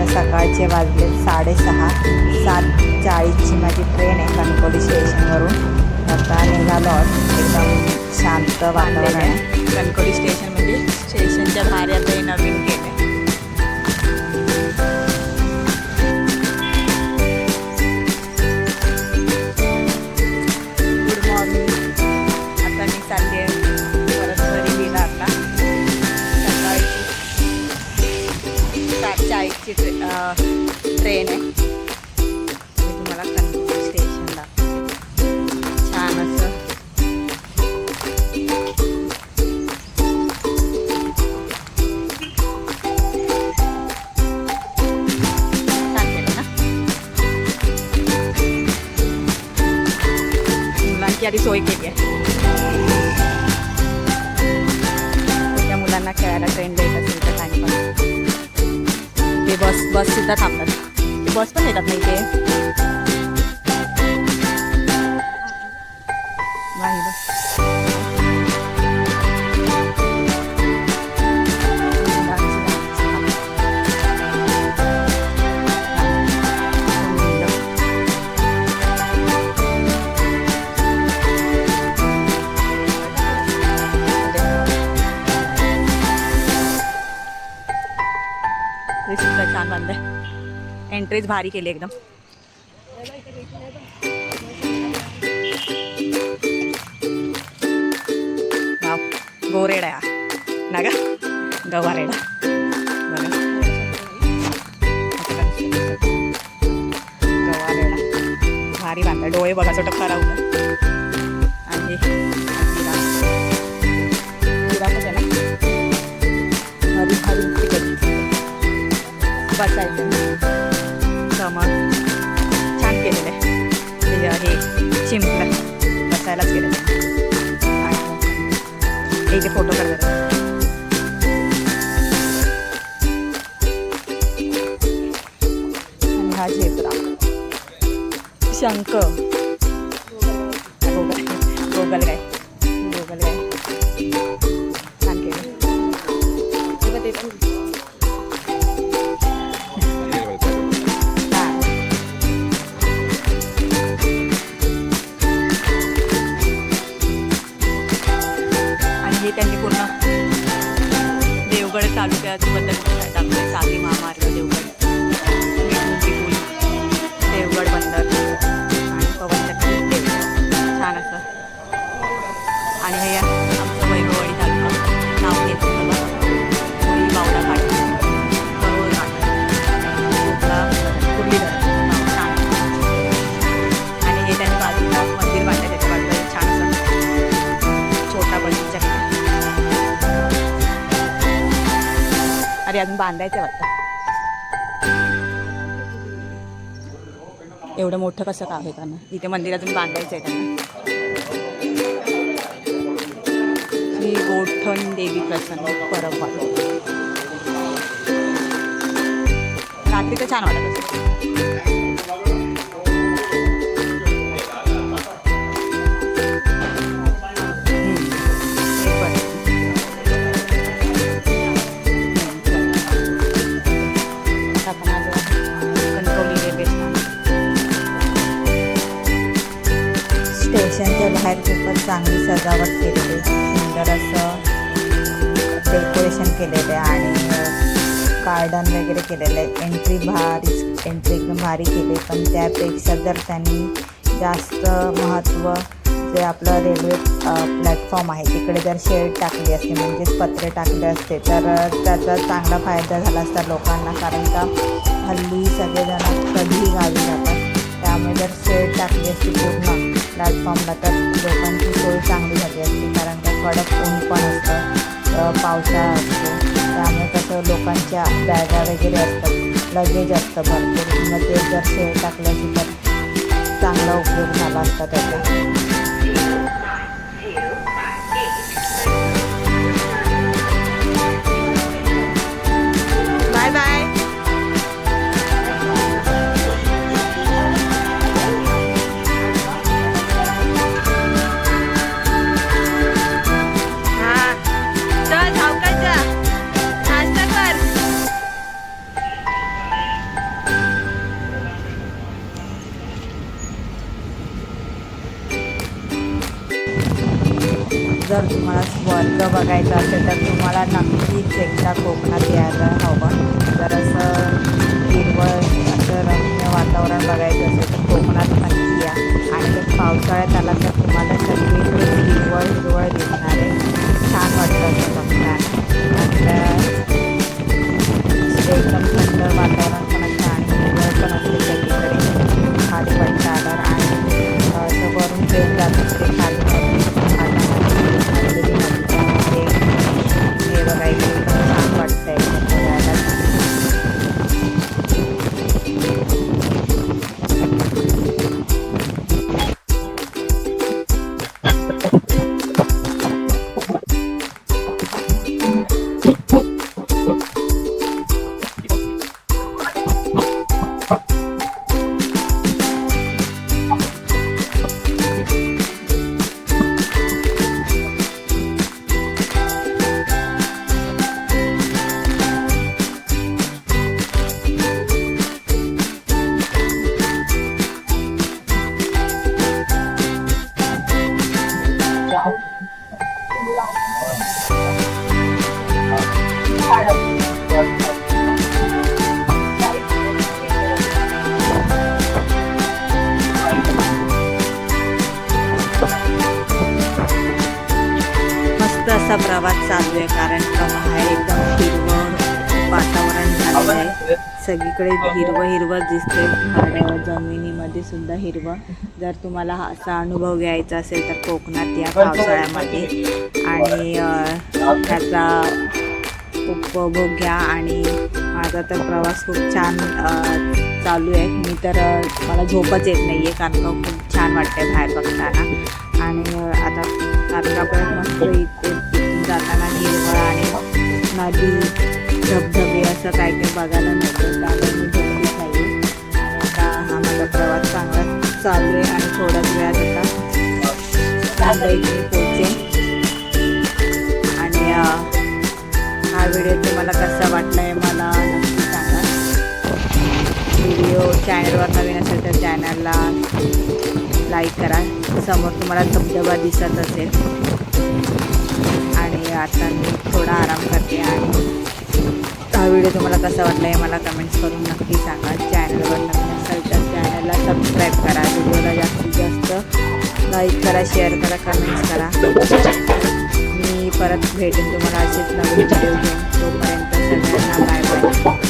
आता सकाळचे वाजले साडेसहा. सात चाळीसची माझी ट्रेन आहे कणकोली स्टेशनवरून. आता निघालो एकदम शांत वातावरण आहे. कणकोली स्टेशन म्हणजे स्टेशनच्या बाहेर आता नवीन गेट ट्रेन आहे मी तुम्हाला छान असं. मुलांची आधी सोय केली आहे. त्या मुलांना खेळायला ट्रेन द्यायचं असेल तर टाइमपास ते बस बस सुद्धा थांबतात. बस पण येतात नाही ते बांधलंय भारी केली एकदम. गोरेडा आहे ना गा गवारेडा. बघा गवारेडा. भारी बांधला डोळे बघा छोटं खरा आणि हरी हरी. बसायचं. എനിക്ക് ഫോട്ടോ കണ്ടത്. पूर्ण देवगड तालुक्याबद्दल टाकलं साली महामार्ग देवगड. अरे अजून बांधायचं वाटतं. एवढं मोठं कसं काम आहे त्यांना? इथे मंदिर अजून बांधायचं आहे त्यांना. श्री गोठण देवी प्रसन्न परब रात्री तर छान वाटत चांगली सजावट केलेली सुंदर असं डेकोरेशन केलेलं आहे आणि गार्डन वगैरे केलेलं आहे. एंट्री भारी एंट्री एकदम भारी केली पण त्यापेक्षा जर त्यांनी जास्त महत्त्व जे आपलं रेल्वे प्लॅटफॉर्म आहे तिकडे जर शेड टाकली असते म्हणजेच पत्रे टाकले असते तर त्याचा चांगला फायदा झाला असता लोकांना कारण का हल्ली सगळेजण कधीही गावी जातात त्यामुळे जर शेड टाकली असती पूर्ण प्लॅटफॉर्मला तर लोकांची सोय चांगली झाली असती कारण का कडक ऊन पण असतं पावसाळा असतो त्यामुळे कसं लोकांच्या बॅगा वगैरे असतात लगेज असतं भरपूर. मग ते जर शेड टाकलं तर चांगला उपयोग झाला असता त्याचा. जर तुम्हाला स्वर्ग बघायचा असेल तर तुम्हाला नक्कीच एकदा कोकणात यायला हवं. जर असं हिरवळ असं रम्य वातावरण बघायचं असेल तर कोकणात नक्की या. आणि जर पावसाळ्यात आला तर तुम्हाला सगळीकडे हिरवळ हिरवळ दिसणारे छान वाटतं असं बघणार असं एकदम थंड वातावरण पण असतं आणि हिरवळ पण असते सगळीकडे. खाली वाटतं आणि असं वरून ट्रेन जात असते गावात प्रवास चालू आहे कारण का बाहेर एकदम हिरवं वातावरण झालेलं आहे. सगळीकडे हिरवं हिरवं दिसते झाडं जमिनीमध्ये सुद्धा हिरवं. जर तुम्हाला हा असा अनुभव घ्यायचा असेल तर कोकणात या पावसाळ्यामध्ये. आणि त्याचा उपभोग घ्या आणि माझा तर प्रवास खूप छान चालू आहे. मी तर मला झोपच येत नाही आहे कारण का खूप छान वाटते बाहेर बघताना. आणि आता कारण का मस्त इथे इथून जाताना हिरवळ आणि नदी धबधबे असं काय काही बघायला मिळतं. त्यामुळे मी झोपलीच आणि आता हा माझा प्रवास चांगला चालू आहे आणि थोड्याच वेळात आता मुंबईत आणि हा व्हिडिओ तुम्हाला कसा वाटला आहे मला नक्की सांगा. व्हिडिओ चॅनलवर नवीन असेल तर चॅनलला लाईक करा. समोर तुम्हाला धबधबा दिसत असेल. आणि आता मी थोडा आराम करते आणि हा व्हिडिओ तुम्हाला कसा वाटला आहे मला कमेंट्स करून नक्की सांगा. चॅनलवर नवीन असेल तर चॅनलला सबस्क्राईब करा. व्हिडिओला जास्तीत जास्त लाईक करा शेअर करा कमेंट्स करा. मी परत भेटेन तुम्हाला असेच नवीन व्हिडिओ घेऊन. तोपर्यंत सगळ्यांना बाय बाय